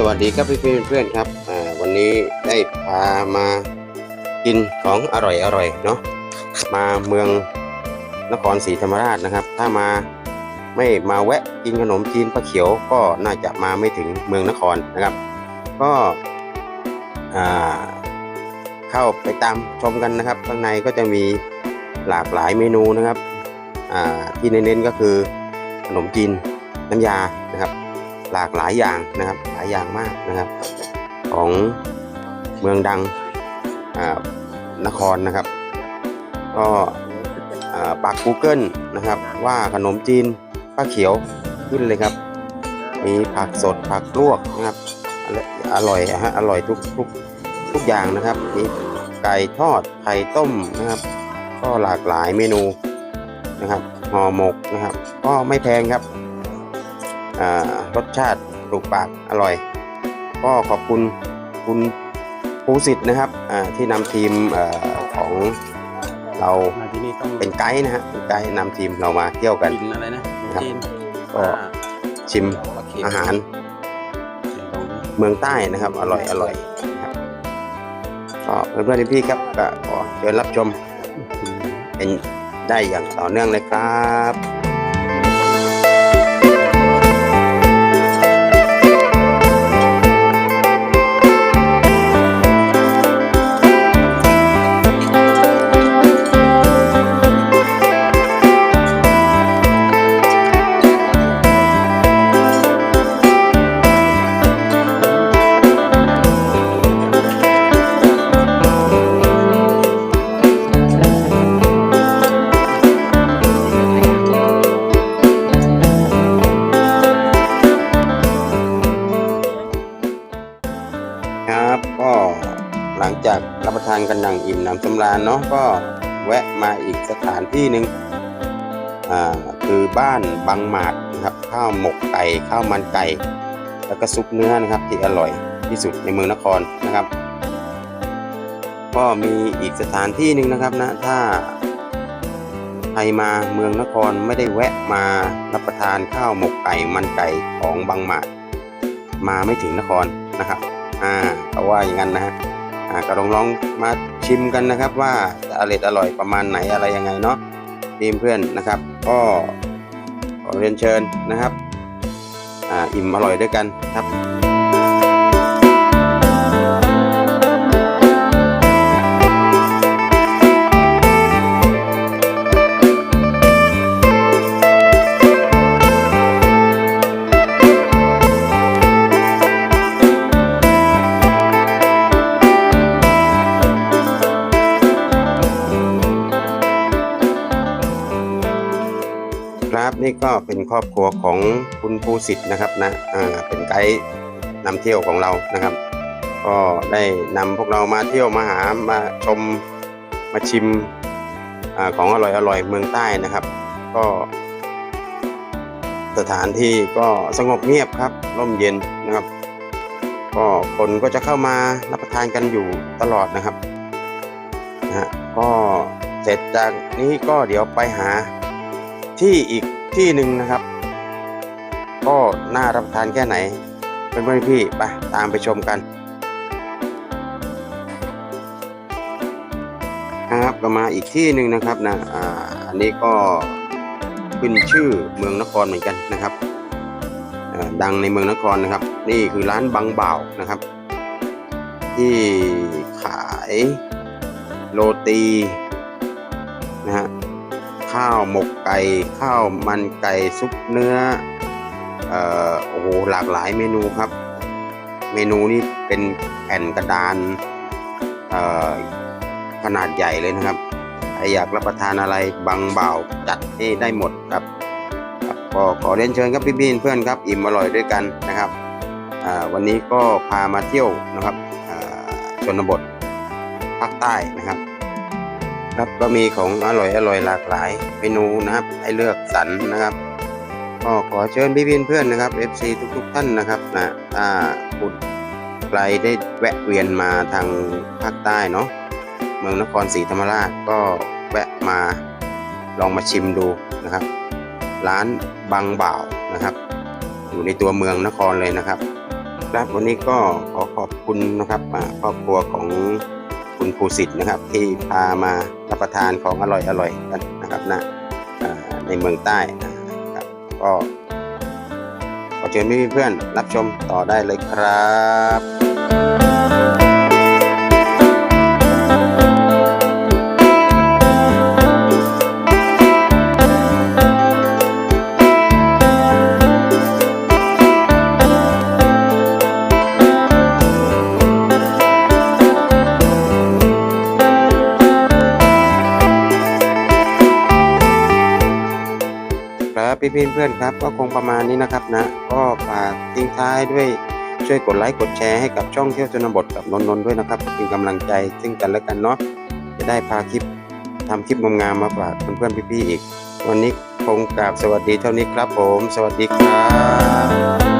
สวัสดีครับพี่เพื่อนๆครับวันนี้ได้พามากินของอร่อยอร่อยเนาะมาเมืองนครศรีธรรมราชนะครับ ถ้ามาไม่มาแวะกินขนมจีนป้าเขียวก็น่าจะมาไม่ถึงเมืองนครนะครับ ก็เข้าไปตามชมกันนะครับ ข้างในก็จะมีหลากหลายเมนูนะครับที่เน้นๆก็คือขนมจีนน้ำยา หลากหลายอย่างนะครับ หลายอย่างมากนะครับ ของเมืองดังอ่านครนะครับ ก็อ่าปัก Google นะครับ ว่าขนมจีนป้าเขียวขึ้นเลยครับ มีผักสดผักลวกนะครับ อร่อยฮะอร่อยทุกทุกทุกอย่างนะครับ มีไก่ทอดไข่ต้มนะครับ ก็หลากหลายเมนูนะครับห่อหมกนะครับ ก็ไม่แพงครับ รสชาติถูกปากอร่อย ก็ขอบคุณคุณภูสิทธิ์นะครับอ่าที่นำทีมเออของเรามาที่นี่ต้องเป็นไกด์นะฮะเป็นไกด์นำทีมเรามาเที่ยวกันกินอะไรนะขนมจีนก็ชิมปลเค็มอาหารเสียงตรงนี้เมืองใต้นะครับ อร่อยอร่อยนะครับก็เพื่อนๆพี่ๆครับก็ขอเชิญรับชมเป็นได้อย่างต่อเนื่องเลยครับครับากรับประทานกันอย่างอิ่มหนำสำราญเนาะก็แวะมาอีกสถานที่หนึ่งอ่าคือบ้านบางหมาดนะครับข้าวหมกไก่ข้าวมันไก่ แล้วก็ซุปเนื้อนะครับที่อร่อยที่สุดในเมืองนครนะครับ ก็มีอีกสถานที่หนึ่งนะครับนะถ้าใครมาเมืองนครไม่ได้แวะมารับประทานข้าวหมกไก่มันไก่ของบางหมาดมาไม่ถึงนครนะครับ อ่าเขาว่าอย่างนั้นนะฮะ ก็ลองลองมาชิมกันนะครับ ว่าจะอร่อยอร่อยประมาณไหนอะไรยังไงเนาะทีมเพื่อนนะครับ ก็ขอเรียนเชิญนะครับอ่าอิ่มอร่อยด้วยกันครับ นี่ก็เป็นครอบครัวของคุณภูสิทธิ์นะครับนะอ่าเป็นไกด์นำเที่ยวของเรานะครับ ก็ได้นำพวกเรามาเที่ยวมาหามาชมมาชิมอาของอร่อยอร่อยเมืองใต้นะครับ ก็ สถานที่ก็สงบเงียบครับร่มเย็นนะครับ ก็คนก็จะเข้ามารับประทานกันอยู่ตลอดนะครับนะก็เสร็จจากนี้ก็เดี๋ยวไปหาที่อีก ที่หนึ่งนะครับ ก็น่ารับประทานแค่ไหน เป็นเพื่อนพี่ไปตามไปชมกันครับก็มาอีกที่หนึ่งนะครับนะอ่าอันนี้ก็ขึ้นชื่อเมืองนครเหมือนกันนะครับอ่าดังในเมืองนครนะครับ นี่คือร้านบางบ่าวนะครับ ที่ขายโรตีนะฮะ ข้าวหมกไก่ ข้าวมันไก่ซุปเนื้อเอ่อโอ้โหหลากหลายเมนูครับ เมนูนี้เป็นแผ่นกระดานเอ่อขนาดใหญ่เลยนะครับใครอยากรับประทานอะไรบางเบาจัดให้ได้หมดครับก็ขอเรียนเชิญครับพี่บีนเพื่อนครับอิ่มอร่อยด้วยกันนะครับวันนี้ก็พามาเที่ยวนะครับชนบทภาคใต้นะครับ ครับก็มีของอร่อยอร่อยหลากหลายเมนูนะครับ ให้เลือกสรรนะครับก็ขอเชิญพี่เพื่อนนะครับ FC ทุกๆท่านนะครับนะถ้าคุณใครได้แวะเวียนมาทางภาคใต้เนาะเมืองนครศรีธรรมราชก็แวะมาลองมาชิมดูนะครับ ร้านบางบ่าวนะครับ อยู่ในตัวเมืองนครเลยนะครับครับวันนี้ก็ขอขอบคุณนะครับครอบครัวของ คุณภูสิทธิ์นะครับ ที่พามารับประทานของอร่อยอร่อยกันนะครับนะในเมืองใต้นะครับก็ขอเชิญพี่เพื่อนรับชมต่อได้เลยครับ ครับพี่พี่เพื่อนครับ ก็คงประมาณนี้นะครับนะ ก็ฝากทิ้งท้ายด้วยช่วยกดไลค์กดแชร์ให้กับช่องเที่ยวชนบทกับนนนท์ด้วยนะครับเป็นกำลังใจซึ่งกันและกันเนาะจะได้พาคลิปทำคลิปงามๆมาฝากเพื่อนๆพี่ๆอีก วันนี้คงกราบสวัสดีเท่านี้ครับผม สวัสดีครับ